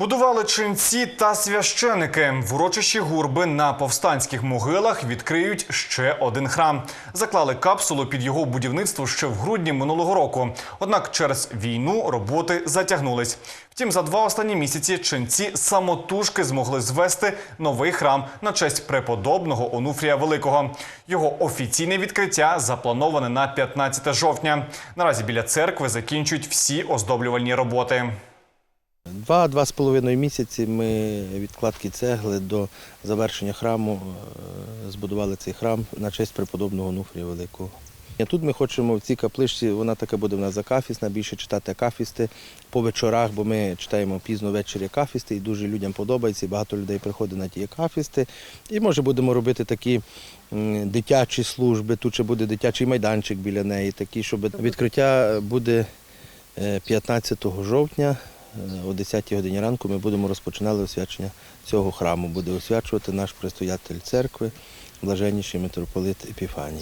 Будували ченці та священики. В урочищі гурби на повстанських могилах відкриють ще один храм. Заклали капсулу під його будівництво ще в грудні минулого року. Однак через війну роботи затягнулись. Втім, за два останні місяці ченці самотужки змогли звести новий храм на честь преподобного Онуфрія Великого. Його офіційне відкриття заплановане на 15 жовтня. Наразі біля церкви закінчують всі оздоблювальні роботи. Два-два з половиною місяці ми відкладки цегли до завершення храму е, збудували цей храм на честь преподобного Онуфрія Великого. І Тут ми хочемо в цій капличці, вона така буде в нас закафісна, більше читати акафісти по вечорах, бо ми читаємо пізно ввечері акафісти і дуже людям подобається, і багато людей приходить на ті акафісти. І може будемо робити такі дитячі служби, тут ще буде дитячий майданчик біля неї, такі, щоб відкриття буде е, 15 жовтня. Е, О 10 годині ранку ми будемо розпочинати освячення цього храму. Буде освячувати наш предстоятель церкви, блаженніший митрополит Епіфаній.